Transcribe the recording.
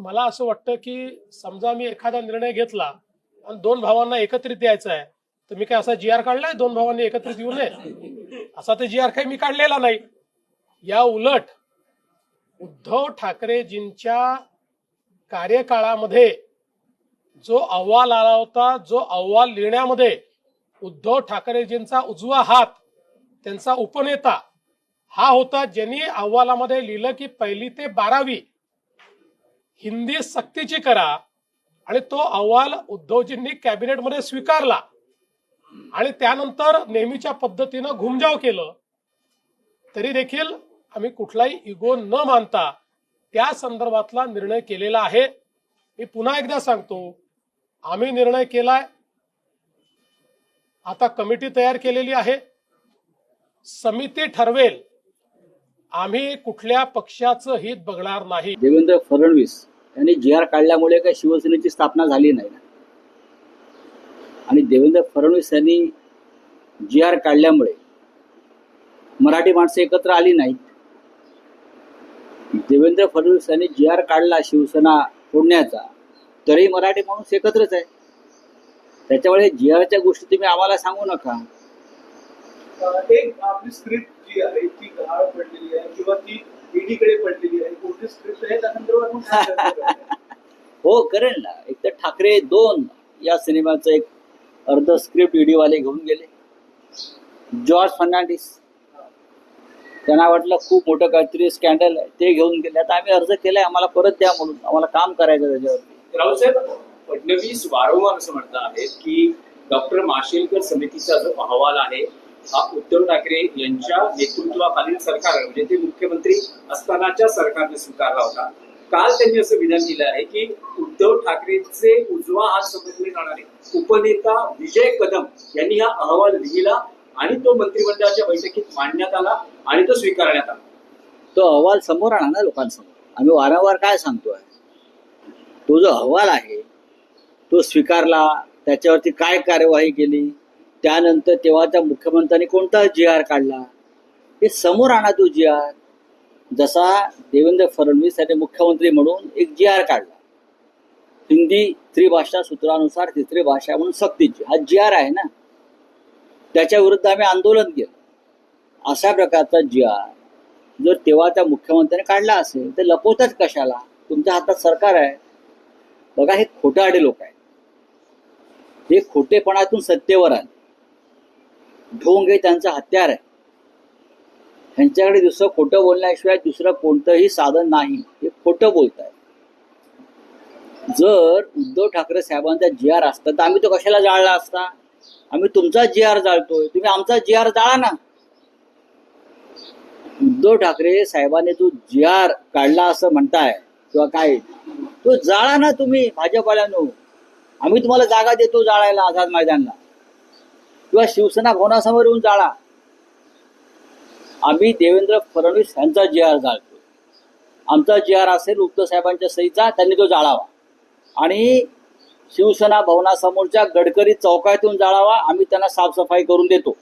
मला असं वाटतं की समजा मी एखादा निर्णय घेतला आणि दोन भावांना एकत्रित द्यायचा आहे तर मी काय असा जी आर काढलाय? दोन भावांनी एकत्रित येऊ नये? असा ते जी आर काही मी काढलेला नाही. या उलट उद्धव ठाकरेजींच्या कार्यकाळामध्ये जो अहवाल आला होता जो अहवाल लिहिण्यामध्ये उद्धव ठाकरेजींचा उजवा हात त्यांचा उपनेता हा होता ज्यांनी अहवालामध्ये लिहिलं की पहिली ते बारावी हिंदी सक्तीची करा आणि तो अहवाल उद्धवजींनी कॅबिनेटमध्ये स्वीकारला. आणि त्यानंतर नेहमीच्या पद्धतीनं घुमजाव केलं. तरी देखील आम्ही कुठलाही इगो न मानता त्या संदर्भातला निर्णय केलेला आहे. मी पुन्हा एकदा सांगतो आम्ही निर्णय केलाय. आता कमिटी तयार केलेली आहे. समिती ठरवेल. आम्ही कुठल्या पक्षाचं हित बघणार नाही. देवेंद्र फडणवीस यांनी जी आर काढल्यामुळे काही शिवसेनेची स्थापना झाली नाही ना. आणि देवेंद्र फडणवीस यांनी जी आर काढल्यामुळे मराठी माणसं एकत्र आली नाहीत. देवेंद्र फडणवीस यांनी जी आर काढला शिवसेना फोडण्याचा तरी मराठी माणूस एकत्रच आहे. त्याच्यामुळे जी आरच्या गोष्टी तुम्ही आम्हाला सांगू नका. एक आपली स्क्रिप्ट जी आहे ती गहाळ पडलेली आहे किंवा ती ईडीकडे पडलेली आहे. कोणती स्क्रिप्ट आहे त्या संदर्भात? हो करेल ना. एक तर ठाकरे दोन या सिनेमाचं एक अर्ध स्क्रिप्ट वाले घेऊन गेले. जॉर्ज फर्नांडिस. त्यांना वाटलं खूप मोठं काहीतरी स्कॅन्डल आहे. ते घेऊन गेले. आता आम्ही अर्ज केलाय आम्हाला परत द्या म्हणून. आम्हाला काम करायचं त्याच्यावरती. रावसाहेब फडणवीस वारंवार असं म्हणत आहेत की डॉक्टर माशेलकर समितीचा जो अहवाल आहे उद्धव ठाकरे यांच्या नेतृत्वाखालील सरकार म्हणजे ते मुख्यमंत्री असतानाच्या सरकारने स्वीकारला होता. काल त्यांनी असं विधान केलं आहे की उद्धव ठाकरेचे उजवा हात समजले जाणारे उपनेता विजय कदम यांनी हा अहवाल लिहिला आणि तो मंत्रिमंडळाच्या बैठकीत मांडण्यात आला आणि तो स्वीकारण्यात आला. तो अहवाल समोर आणा ना लोकांसमोर. आम्ही वारंवार काय सांगतोय? तो जो अहवाल आहे तो स्वीकारला त्याच्यावरती काय कार्यवाही केली? त्यानंतर तेव्हा त्या मुख्यमंत्र्यांनी कोणता जी आर काढला? हे समोर आणा तो जी आर. जसा देवेंद्र फडणवीस यांनी मुख्यमंत्री म्हणून एक जी आर काढला. हिंदी त्रिभाषा सूत्रानुसार तिसरी भाषा म्हणून सक्तीची. हा जी आर आहे ना? त्याच्या विरुद्ध आम्ही आंदोलन केलं. अशा प्रकारचा जी आर. जर तेव्हा त्या मुख्यमंत्र्यांनी काढला असेल तर लपवतात कशाला? तुमच्या हातात सरकार आहे. बघा हे खोटारडे लोक आहेत. हे खोटेपणातून सत्तेवर आले. ढोंग हे त्यांचं हत्यार आहे. ह्यांच्याकडे दुसरं खोटं बोलण्याशिवाय दुसरं कोणतंही साधन नाही. हे खोटं बोलत आहे जर उद्धव ठाकरे साहेबांचा जी आर असता तर आम्ही तो कशाला जाळला असता? आम्ही तुमचा जी आर जाळतोय. तुम्ही आमचा जी आर जाळा ना. उद्धव ठाकरे साहेबांनी तो जी आर काढला असं म्हणताय किंवा काय तो जाळा ना तुम्ही भाजपवाल्यानो. आम्ही तुम्हाला जागा देतो जाळायला आझाद मैदानला. किंवा शिवसेना भवनासमोर येऊन जाळा. आम्ही देवेंद्र फडणवीस यांचा जी आर जाळतो. आमचा जी आर असेल उद्धव साहेबांच्या सहीचा त्यांनी तो जाळावा. आणि शिवसेना भवनासमोरच्या गडकरी चौकातून जाळावा आम्ही त्यांना साफसफाई करून देतो.